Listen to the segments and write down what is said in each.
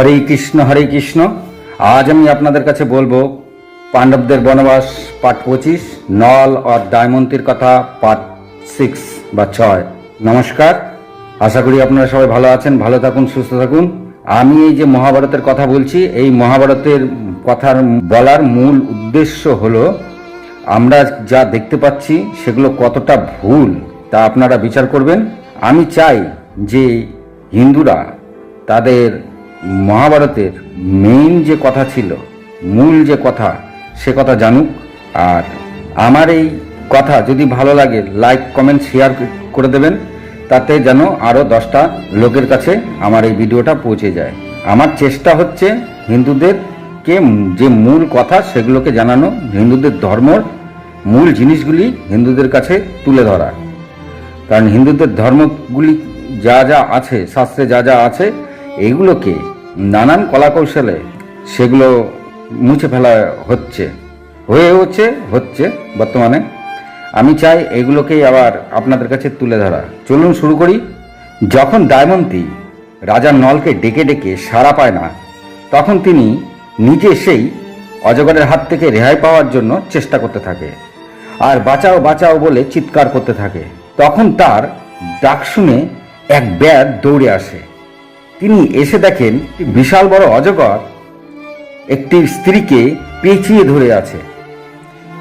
হরে কৃষ্ণ হরে কৃষ্ণ। আজ আমি আপনাদের কাছে বলব পাণ্ডবদের বনবাস পার্ট পঁচিশ, নল আর ডায়মন্তীর কথা পার্ট সিক্স বা ছয়। নমস্কার, আশা করি আপনারা সবাই ভালো আছেন, ভালো থাকুন, সুস্থ থাকুন। আমি এই যে মহাভারতের কথা বলছি, এই মহাভারতের কথার বলার মূল উদ্দেশ্য হলো, আমরা যা দেখতে পাচ্ছি সেগুলো কতটা ভুল তা আপনারা বিচার করবেন। আমি চাই যে হিন্দুরা তাদের মহাভারতের মেইন যে কথা ছিল, মূল যে কথা, সে কথা জানুক। আর আমার এই কথা যদি ভালো লাগে লাইক কমেন্ট শেয়ার করে দেবেন। তাতে যেন আরও দশটা লোকের কাছে আমার এই ভিডিওটা পৌঁছে যায়। আমার চেষ্টা হচ্ছে হিন্দুদেরকে যে মূল কথা, সেগুলোকে জানানো, হিন্দুদের ধর্মর মূল জিনিসগুলি হিন্দুদের কাছে তুলে ধরা। কারণ হিন্দুদের ধর্মগুলি যা যা আছে, শাস্ত্রে যা যা আছে এগুলোকে নানান কলাকৌশলে সেগুলো মুছে ফেলা হচ্ছে। হয়ে হচ্ছে হচ্ছে বর্তমানে। আমি চাই এগুলোকেই আবার আপনাদের কাছে তুলে ধরা। চলুন শুরু করি। যখন ডায়মন্তী রাজার নলকে ডেকে ডেকে সাড়া পায় না, তখন তিনি নিজে সেই অজগরের হাত থেকে রেহাই পাওয়ার জন্য চেষ্টা করতে থাকে আর বাঁচাও বাঁচাও বলে চিৎকার করতে থাকে। তখন তার ডাক শুনে এক ব্যাগ দৌড়ে আসে। তিনি এসে দেখেন বিশাল বড় অজগর একটি স্ত্রীকে পেঁচিয়ে ধরে আছে।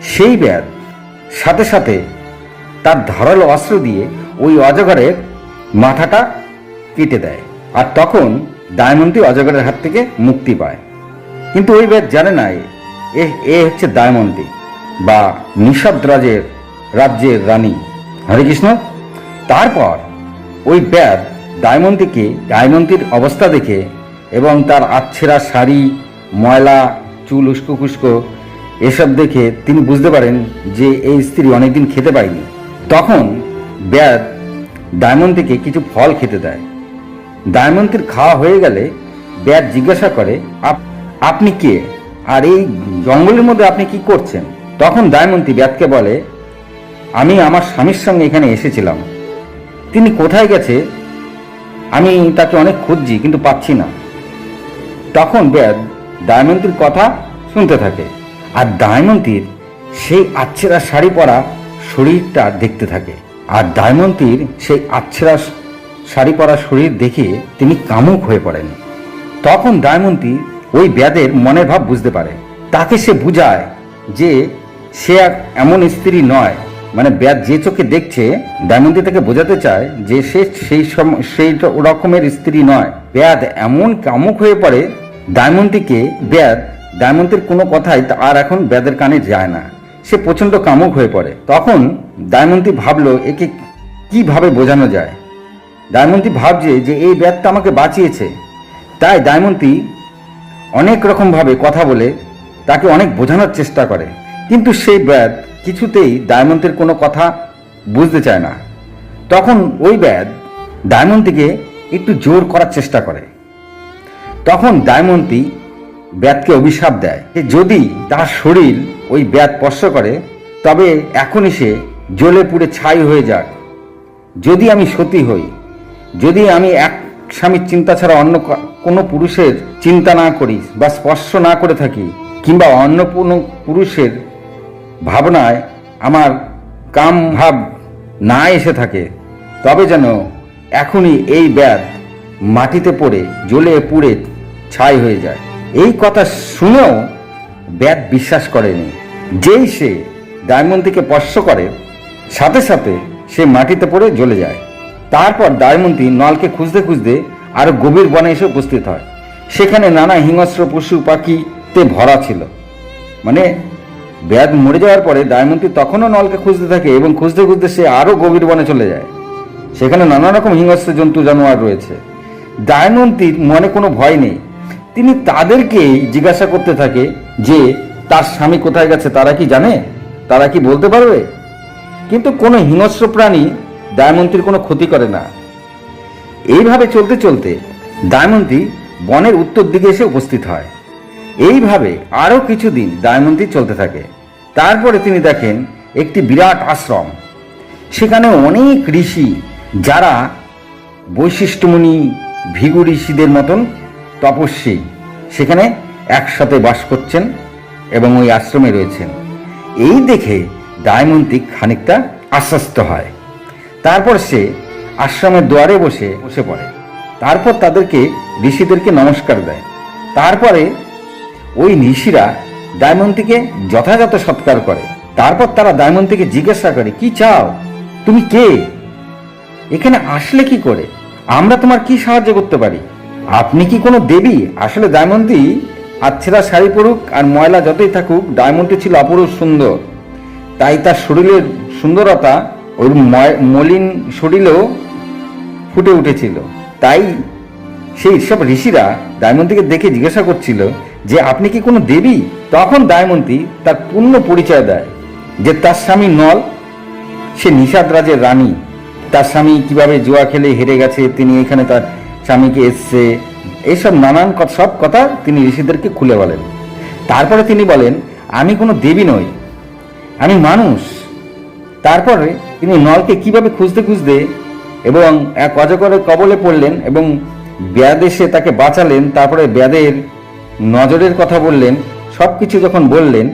সেই ব্যাদ সাথে সাথে তার ধারালো অস্ত্র দিয়ে ওই অজগরের মাথাটা কেটে দেয় আর তখন ডায়মন্ডী অজগরের হাত থেকে মুক্তি পায়। কিন্তু ওই ব্যাদ জানে না এ- এ হচ্ছে ডায়মন্ডী বা নিঃশব্দ রাজের, রাজ্যের রানী। হরে কৃষ্ণ। তারপর ওই ব্যাদ ডায়মন্তীকে ডায়মন্তীর অবস্থা দেখে এবং তার আচ্ছেরা শাড়ি, ময়লা, চুল উস্কো খুস্কো এসব দেখে তিনি বুঝতে পারেন যে এই স্ত্রী অনেকদিন খেতে পায়নি। তখন ব্যাদ ডায়মন্তীকে কিছু ফল খেতে দেয়। ডায়মন্তীর খাওয়া হয়ে গেলে ব্যাদ জিজ্ঞাসা করে, "আপ- আপনি কে? আর এই জঙ্গলের মধ্যে আপনি কি করছেন? তখন ডায়মন্তী ব্যাদকে বলে, আমি আমার স্বামীর সঙ্গে এখানে এসেছিলাম। তিনি কোথায় গেছে আমি তাকে অনেক খুঁজছি, কিন্তু পাচ্ছি না। তখন ব্যাদ ডায়মন্তীর কথা শুনতে থাকে, আর ডায়মন্তীর সেই আচ্ছেরা শাড়ি পরা শরীরটা দেখতে থাকে। আর ডায়মন্তীর সেই আচ্ছেরা শাড়ি পরা শরীর দেখে তিনি কামুক হয়ে পড়েন। তখন ডায়মন্তী ওই ব্যাদের মনের ভাব বুঝতে পারে। তাকে সে বুঝায় যে সে এমন স্ত্রী নয়। মানে ব্যাদ যে চোখে দেখছে ডায়মন্তী তাকে বোঝাতে চায় যে সে সেই সেই রকমের স্ত্রী নয়। ব্যাদ এমন কামুক হয়ে পড়ে ডায়মন্তীকে ব্যাদ ডায়মন্তীর কোনো কথাই আর এখন ব্যাদের কানে যায় না। সে প্রচণ্ড কামুক হয়ে পড়ে। তখন ডায়মন্তী ভাবলো, একে কীভাবে বোঝানো যায়? ডায়মন্তী ভাবছে যে এই ব্যাগটা আমাকে বাঁচিয়েছে। তাই ডায়মন্তী অনেক রকমভাবে কথা বলে, তাকে অনেক বোঝানোর চেষ্টা করে। কিন্তু সেই ব্যাদ কিছুতেই ডায়মন্তীর কোনো কথা বুঝতে চায় না। তখন ওই ব্যাদ ডায়মন্তীকে একটু জোর করার চেষ্টা করে। তখন ডায়মন্তী ব্যাদকে অভিশাপ দেয়। যে যদি তার শরীর ওই ব্যাদ স্পর্শ করে, তবে এখনই সে জ্বলে পুড়ে ছাই হয়ে যাক যদি আমি সতী হই, যদি আমি এক স্বামীর চিন্তা ছাড়া অন্য কোনো পুরুষের চিন্তা না করি বা স্পর্শ না করে থাকি, কিংবা অন্য কোনো পুরুষের ভাবনায় আমার কাম ভাব না এসে থাকে, তবে যেন এখনই এই ব্যাধ মাটিতে পড়ে, জ্বলে পুড়ে ছাই হয়ে যায়। এই কথা শুনেও ব্যাদ বিশ্বাস করেনি। যেই সে ডায়মন্তীকে স্পর্শ করে, সাথে সাথে সে মাটিতে পড়ে জ্বলে যায়। তারপর ডায়মন্তী নলকে খুঁজতে খুঁজতে আরও গভীর বনে এসে উপস্থিত হয়। সেখানে নানা হিংস্র পশু পাখিতে ভরা ছিল। মানে ব্যাদ মরে যাওয়ার পরে ডায়মন্তী তখনও নলকে খুঁজতে থাকে এবং খুঁজতে খুঁজতে সে আরও গভীর বনে চলে যায়। সেখানে নানা রকম হিংস্র জন্তু জানোয়ার রয়েছে। ডায়মন্তীর মনে কোনো ভয় নেই। তিনি তাদেরকেই জিজ্ঞাসা করতে থাকে যে, তার স্বামী কোথায় গেছে, তারা কি জানে? তারা কি বলতে পারবে? কিন্তু কোনো হিংস্র প্রাণী ডায়মন্তীর কোনো ক্ষতি করে না। এইভাবে চলতে চলতে ডায়মন্তী বনের উত্তর দিকে এসে উপস্থিত হয়। এইভাবে আরও কিছুদিন ডায়মন্তী চলতে থাকে। তারপরে তিনি দেখেন একটি বিরাট আশ্রম। সেখানে অনেক ঋষি যারা বৈশিষ্ট্যমণি, ভিগু ঋষিদের মতন তপস্বী। সেখানে একসাথে বাস করছেন এবং ওই আশ্রমে রয়েছেন। এই দেখে ডায়মন্তী খানিকটা আশ্বস্ত হয়। তারপর সে আশ্রমের দুয়ারে বসে বসে পড়ে। তারপর তাদেরকে, ঋষিদেরকে নমস্কার দেয়। তারপরে ওই ঋষিরা ডায়মন্তীকে যথাযথ সৎকার করে। তারপর তারা ডায়মন্তীকে জিজ্ঞাসা করে, কি চাও? তুমি কে? এখানে আসলে কি করে? আমরা তোমার কি সাহায্য করতে পারি? আপনি কি কোনো দেবী? আসলে ডায়মন্ডি আচ্ছেরা শাড়ি পরুক আর ময়লা যতই থাকুক ডায়মন্ডটি ছিল অপরূপ সুন্দর। তাই তার শরীরের সুন্দরতা ওই মলিন শরীরেও ফুটে উঠেছিল। তাই সেই সব ঋষিরা ডায়মন্তীকে দেখে জিজ্ঞাসা করছিল যে, আপনি কি কোনো দেবী? তখন ডায়মন্তী তার পূর্ণ পরিচয় দেয় যে, তার স্বামী নল, সে নিষাদ রাজের রানী। তার স্বামী কীভাবে জুয়া খেলে হেরে গেছে, তিনি এখানে তার স্বামীকে এসছে। এইসব নানান সব কথা তিনি ঋষিদেরকে খুলে বলেন। তারপরে তিনি বলেন, আমি কোনো দেবী নই, আমি মানুষ। তারপরে তিনি নলকে কীভাবে খুঁজতে খুঁজতে এবং এক অজগরের কবলে পড়লেন এবং ব্যাদ এসে তাকে বাঁচালেন, তারপরে ব্যাদের নজরের কথা বললেন সব কিছু যখন বললেন,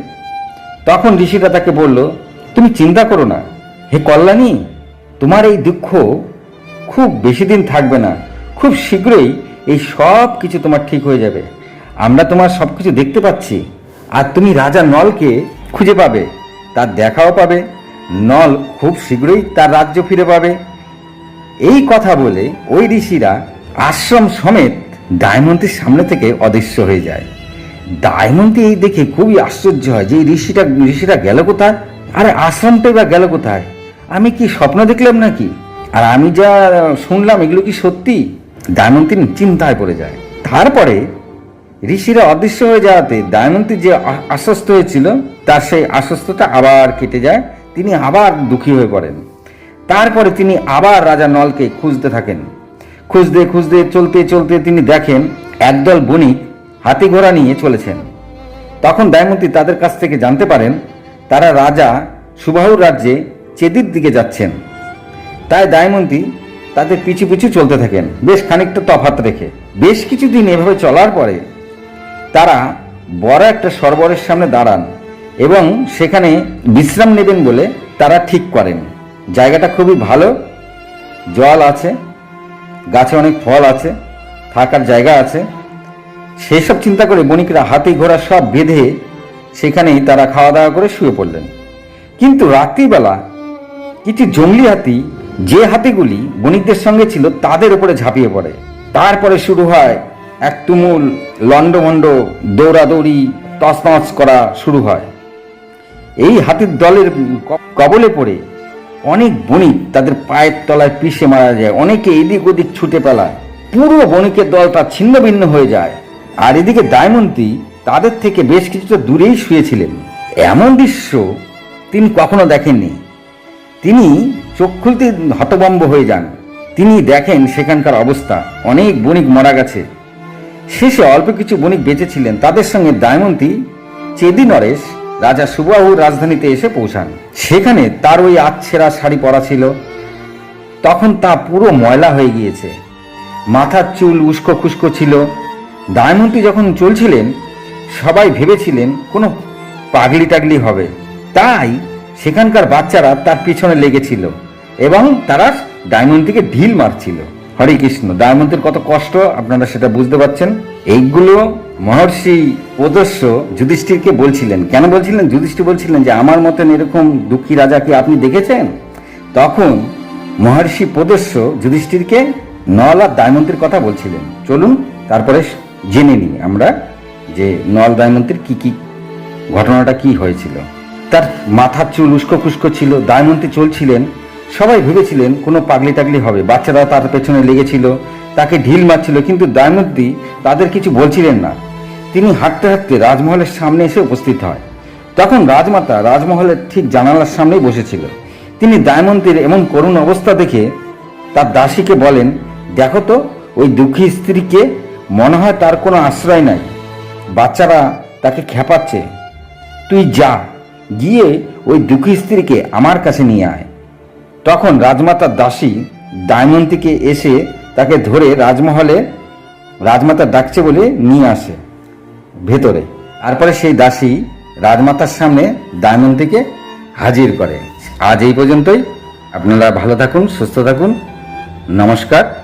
তখন ঋষিরা তাকে বলল, তুমি চিন্তা করো না। হে কল্যাণী, তোমার এই দুঃখ খুব বেশি দিন থাকবে না। খুব শীঘ্রই এই সব কিছু তোমার ঠিক হয়ে যাবে। আমরা তোমার সব কিছু দেখতে পাচ্ছি। আর তুমি রাজা নলকে খুঁজে পাবে, তার দেখাও পাবে। নল খুব শীঘ্রই তার রাজ্য ফিরে পাবে। এই কথা বলে ওই ঋষিরা আশ্রম সমেত ডায়মন্তীর সামনে থেকে অদৃশ্য হয়ে যায়। ডায়মন্তী এই দেখে খুবই আশ্চর্য হয় যে ঋষিটা ঋষিরা গেল কোথায়? আরে আশ্রমটাই বা গেল কোথায়? আমি কি স্বপ্ন দেখলাম নাকি? আর আমি যা শুনলাম এগুলো কি সত্যি? ডায়মন্তী চিন্তায় পড়ে যায়। তারপরে ঋষিরা অদৃশ্য হয়ে যাওয়াতে ডায়মন্তী যে আশ্বস্ত হয়েছিল, তার সেই আশ্বস্ততা আবার কেটে যায়। তিনি আবার দুঃখী হয়ে পড়েন। তারপরে তিনি আবার রাজা নলকে খুঁজতে থাকেন। খুঁজতে খুঁজতে, চলতে চলতে তিনি দেখেন একদল বণিক হাতি ঘোড়া নিয়ে চলেছেন। তখন দায়মন্তী তাদের কাছ থেকে জানতে পারেন, তারা রাজা সুবাহুর রাজ্যে চেদির দিকে যাচ্ছেন। তাই দায়মন্তী তাদের পিছু পিছু চলতে থাকেন, বেশ খানিকটা তফাত রেখে। বেশ কিছুদিন এভাবে চলার পরে তারা বড় একটা সরোবরের সামনে দাঁড়ান এবং সেখানে বিশ্রাম নেবেন বলে তারা ঠিক করেন। জায়গাটা খুবই ভালো, জল আছে গাছে অনেক ফল আছে, থাকার জায়গা আছে। সেসব চিন্তা করে বণিকরা হাতি ঘোড়া সব বেঁধে সেখানেই তারা খাওয়া দাওয়া করে শুয়ে পড়লেন। কিন্তু রাত্রিবেলা কিছু জঙ্গলি হাতি, যে হাতিগুলি বণিকদের সঙ্গে ছিল, তাদের উপরে ঝাঁপিয়ে পড়ে। তারপরে শুরু হয় এক তুমুল লণ্ডভণ্ড দৌড়াদৌড়ি, তছনছ করা শুরু হয়। এই হাতির দলের কবলে পড়ে অনেক বণিক তাদের পায়ের তলায় পিষে মারা যায়, অনেকে এদিক ওদিক ছুটে পেলায়। পুরো বণিকের দলটা ছিন্ন ভিন্ন হয়ে যায়। আর এদিকে ডায়মন্তী তাদের থেকে বেশ কিছুটা দূরেই শুয়েছিলেন। এমন দৃশ্য তিনি কখনো দেখেননি। তিনি চোখ খুলতে হতবম্ব হয়ে যান। তিনি দেখেন সেখানকার অবস্থা। অনেক বণিক মারা গেছে। শেষে অল্প কিছু বণিক বেঁচেছিলেন তাদের সঙ্গে দায়মন্তী চেদি নরেশ রাজা সুবাহুর রাজধানীতে এসে পৌঁছান। সেখানে তার ওই আচ্ছেরা শাড়ি পরা ছিল। তখন তা পুরো ময়লা হয়ে গিয়েছে। মাথার চুল উস্কো খুস্কো ছিল। দায়মন্তী যখন চলছিলেন, সবাই ভেবেছিলেন কোনো পাগলি টাগলি হবে। তাই সেখানকার বাচ্চারা তার পিছনে লেগেছিল এবং তারা ডায়মন্তীকে ঢিল মারছিল। হরে কৃষ্ণ। ডায়মন্তীর কত কষ্ট, আপনারা সেটা বুঝতে পারছেন। এইগুলো মহর্ষি প্রদর্শ যুধিষ্ঠিরকে বলছিলেন। কেন বলছিলেন? যুধিষ্ঠির বলছিলেন যে, আমার মতন এরকম দুঃখী রাজাকে আপনি দেখেছেন? তখন মহর্ষি প্রদর্শ যুধিষ্ঠিরকে নল আর দায়মন্তীর কথা বলছিলেন। চলুন, তারপরে জেনে নিই আমরা যে নল দায়মন্তীর কি কি ঘটনাটা কি হয়েছিল। তার মাথার চুল উস্কো খুস্কো ছিল, দায়মন্তী চলছিলেন। সবাই ভেবেছিলেন কোনো পাগলি টাগলি হবে। বাচ্চারা তার পেছনে লেগেছিল, তাকে ঢিল মারছিল, কিন্তু দায়মন্তী তাদের কিছু বলছিলেন না। তিনি হাঁটতে হাঁটতে রাজমহলের সামনে এসে উপস্থিত হয়। তখন রাজমাতা রাজমহলের ঠিক জানালার সামনেই বসেছিল। তিনি দায়মন্তীর এমন করুণ অবস্থা দেখে তার দাসীকে বলেন, দেখো তো, ওই দুঃখী স্ত্রীকে মনে হয় তার কোনো আশ্রয় নাই। বাচ্চারা তাকে খেপাচ্ছে। তুই যা, গিয়ে ওই দুঃখী স্ত্রীকে আমার কাছে নিয়ে আয়। তখন রাজমাতার দাসী ডায়মন্তীকে এসে তাকে ধরে রাজমহলে রাজমাতা ডাকছে বলে নিয়ে আসে ভেতরে। তারপরে সেই দাসী রাজমাতার সামনে ডায়মন্তীকে হাজির করে। আজ এই পর্যন্তই। আপনারা ভালো থাকুন, সুস্থ থাকুন। নমস্কার।